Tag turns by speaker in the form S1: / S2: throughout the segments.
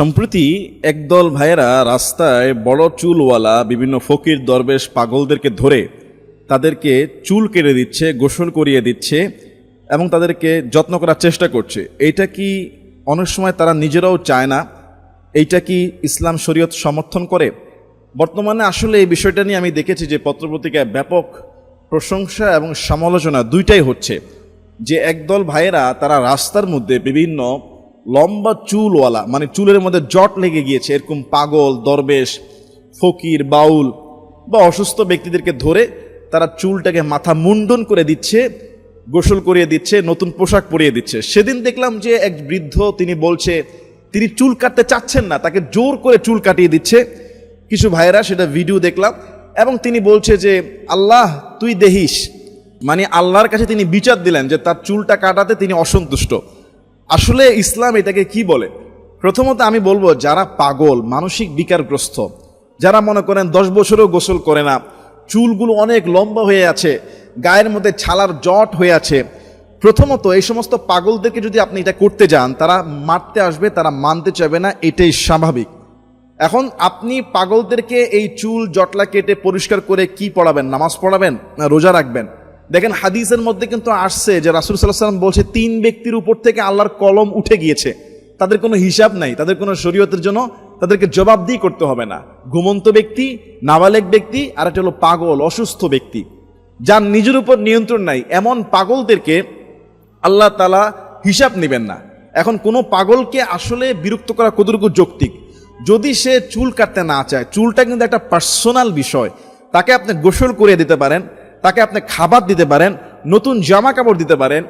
S1: সম্প্রতি একদল ভাইয়েরা রাস্তায় বড় চুলওয়ালা বিভিন্ন ফকির দরবেশ পাগলদেরকে ধরে তাদেরকে চুল কেড়ে দিচ্ছে, গোসল করিয়ে দিচ্ছে এবং তাদেরকে যত্ন করার চেষ্টা করছে। এইটা কি অনেক সময় তারা নিজেরাও চায় না? এইটা কি ইসলাম শরীয়ত সমর্থন করে? বর্তমানে আসলে এই বিষয়টা নিয়ে আমি দেখেছি যে পত্রপত্রিকায় ব্যাপক প্রশংসা এবং সমালোচনা দুইটাই হচ্ছে। যে একদল ভাইয়েরা তারা রাস্তার মধ্যে বিভিন্ন লম্বা চুলওয়ালা মানে চুলের মধ্যে জট লেগে গিয়েছে, এরকম পাগল, দরবেশ, ফকির, বাউল বা অসুস্থ ব্যক্তিদেরকে ধরে তারা চুলটাকে মাথা মুন্ডন করে দিচ্ছে, গোসল করিয়ে দিচ্ছে, নতুন পোশাক পরিয়ে দিচ্ছে। সেদিন দেখলাম যে এক বৃদ্ধ, তিনি বলছে, তিনি চুল কাটতে চাচ্ছেন না, তাকে জোর করে চুল কাটিয়ে দিচ্ছে। কিছু ভাইয়েরা সেটা ভিডিও দেখলাম এবং তিনি বলছে যে, আল্লাহ, তুই দেহিস। মানে আল্লাহর কাছে তিনি বিচার দিলেন যে তার চুলটা কাটাতে তিনি অসন্তুষ্ট। আসলে ইসলাম এটাকে কি বলে? প্রথমত আমি বলব, যারা পাগল, মানসিক বিকারগ্রস্ত, যারা মনে করেন দশ বছরেও গোসল করে না, চুলগুলো অনেক লম্বা হয়ে আছে, গায়ের মধ্যে ছালার জট হয়ে আছে, প্রথমত এই সমস্ত পাগলদেরকে যদি আপনি এটা করতে যান, তারা মারতে আসবে, তারা মানতে চাইবে না, এটাই স্বাভাবিক। এখন আপনি পাগলদেরকে এই চুল, জটলা কেটে পরিষ্কার করে কি পড়াবেন? নামাজ পড়াবেন? না রোজা রাখবেন? দেখেন হাদিসের মধ্যে কিন্তু আসছে যে রাসুল সাল্লাহ সাল্লাম বলছে, তিন ব্যক্তির উপর থেকে আল্লাহর কলম উঠে গিয়েছে। তাদের কোনো হিসাব নাই, তাদের কোনো শরীয়তের জন্য তাদেরকে জবাবদিহি করতে হবে না। ঘুমন্ত ব্যক্তি নাবালেক ব্যক্তি, আর একটা হলো পাগল, অসুস্থ ব্যক্তি। যার নিজের উপর নিয়ন্ত্রণ নাই, এমন পাগলদেরকে আল্লাহ তালা হিসাব নেবেন না। এখন কোনো পাগলকে আসলে বিরক্ত করা কতটুকু যৌক্তিক? যদি সে চুল কাটতে না চায়, চুলটা কিন্তু একটা পার্সোনাল বিষয়, তাকে আপনি গোসল করে দিতে পারেন তাকে আপনি খাবার দিতে পারেন, নতুন জামা কাপড় দিতে পারেন,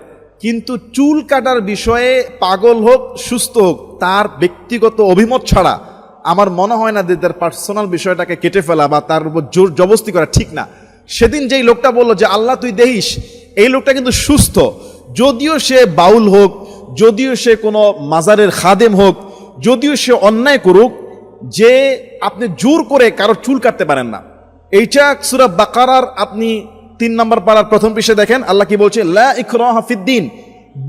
S1: কিন্তু চুল কাটার বিষয়ে পাগল হোক, সুস্থ হোক, তার ব্যক্তিগত অভিমত ছাড়া আমার মনে হয় না যে তার পার্সোনাল বিষয়টাকে কেটে ফেলা বা তার উপর জোর জবস্তি করা ঠিক না। সেদিন যেই লোকটা বলল যে, আল্লাহ, তুই দেহিস এই লোকটা কিন্তু সুস্থ। যদিও সে বাউল হোক, যদিও সে কোনো মাজারের খাদেম হোক, যদিও সে অন্যায় করুক, যে আপনি জোর করে কারও চুল কাটতে পারেন না। এইটা সুরা বাকারার আপনি তিন নম্বর পাড়ার প্রথম পৃষ্ঠে দেখেন, আল্লাহ কি বলছে, লা ইকরাহ হাফিদ্দিন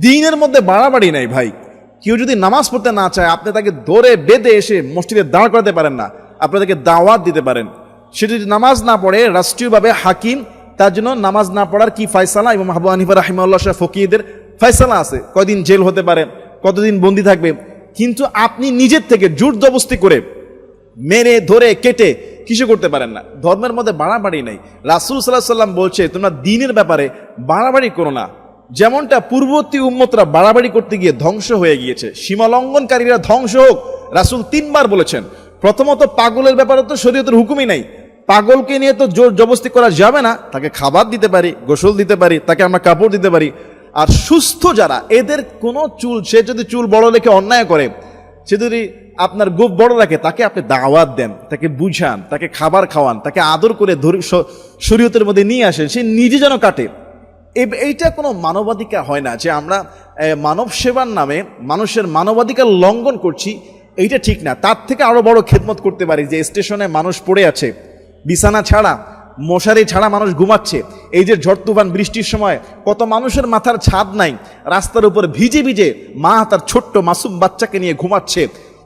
S1: দিনের মধ্যে বাড়াবাড়ি নাই ভাই। কেউ যদি নামাজ পড়তে না চায়, আপনি তাকে ধরে বেঁধে এসে মসজিদে দাঁড় করাতে পারেন না, আপনি তাকে দাওয়াত দিতে পারেন। সে যদি নামাজ না পড়ে, রাষ্ট্রীয়ভাবে হাকিম, তার জন্য নামাজ না পড়ার কি ফায়সালা? এবং মাহবু হানিফা রাহিমাল্লাহ শাহ ফকিদের ফায়সালা আছে। কয়দিন জেল হতে পারে, কতদিন বন্দি থাকবে। কিন্তু আপনি নিজের থেকে জোর জবস্তি করে মেরে, ধরে, কেটে কিছু করতে পারেন না? ধর্মের মধ্যে বাড়াবাড়ি নেই। রাসুল সাল্লাহ সাল্লাম বলছে, তোমরা দিনের ব্যাপারে বাড়াবাড়ি করো না। যেমনটা পূর্ববর্তী উম্মতরা বাড়াবাড়ি করতে গিয়ে ধ্বংস হয়ে গিয়েছে সীমালঙ্ঘনকারীরা ধ্বংস হোক। রাসুল তিনবার বলেছেন, প্রথমত পাগলের ব্যাপারে তো শরীয়তের হুকুমই নাই। পাগলকে নিয়ে তো জোর জবস্তি করা যাবে না। তাকে খাবার দিতে পারি, গোসল দিতে পারি, তাকে আমরা কাপড় দিতে পারি। আর সুস্থ যারা, এদের কোনো চুল, সে যদি চুল বড় লেখে অন্যায় করে, সে যদি আপনার গোপ বড় রাখে তাকে আপনি দাওয়াত দেন, তাকে বুঝান, তাকে খাবার খাওয়ান, তাকে আদর করে শরীয়তের মধ্যে নিয়ে আসেন, সে নিজে যেন কাটে। এইটা কোনো মানবাধিকার হয় না যে আমরা মানব সেবার নামে মানুষের মানবাধিকার লঙ্ঘন করছি, এইটা ঠিক না। তার থেকে আরও বড় খেদমত করতে পারি যে স্টেশনে মানুষ পড়ে আছে, বিছানা ছাড়া, মশারি ছাড়া মানুষ ঘুমাচ্ছে, এই যে ঝড় তুফান, বৃষ্টির সময় কত মানুষের মাথার ছাদ নাই, রাস্তার উপর ভিজে ভিজে মা তার ছোট্ট মাসুম বাচ্চাকে নিয়ে ঘুমাচ্ছে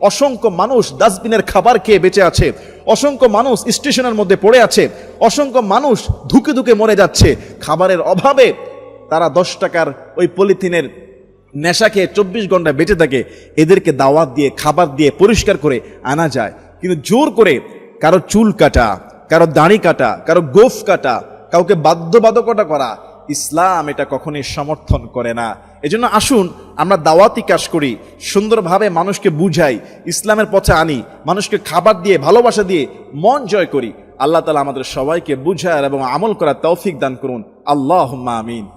S1: অসংখ্য মানুষ ডাস্টবিনের খাবার খেয়ে বেঁচে আছে, অসংখ্য মানুষ স্টেশনের মধ্যে পড়ে আছে, অসংখ্য মানুষ ধুকে ধুকে মরে যাচ্ছে। খাবারের অভাবে তারা দশ টাকার ওই পলিথিনের নেশা খেয়ে চব্বিশ ঘণ্টা বেঁচে থাকে। এদেরকে দাওয়াত দিয়ে, খাবার দিয়ে পরিষ্কার করে আনা যায়। কিন্তু জোর করে কারও চুল কাটা, কারও দাড়ি কাটা, কারও গোফ কাটা, কাউকে বাধ্যবাধকতা করা, ইসলাম এটা কখনই সমর্থন করে না। এজন্য আসুন আমরা দাওয়াতি কাজ করি, সুন্দরভাবে মানুষকে বুঝাই, ইসলামের পথে আনি, মানুষকে খাবার দিয়ে, ভালোবাসা দিয়ে মন জয় করি। আল্লাহ তালা আমাদের সবাইকে বুঝায় এবং আমল করার তৌফিক দান করুন। আল্লাহ আমিন।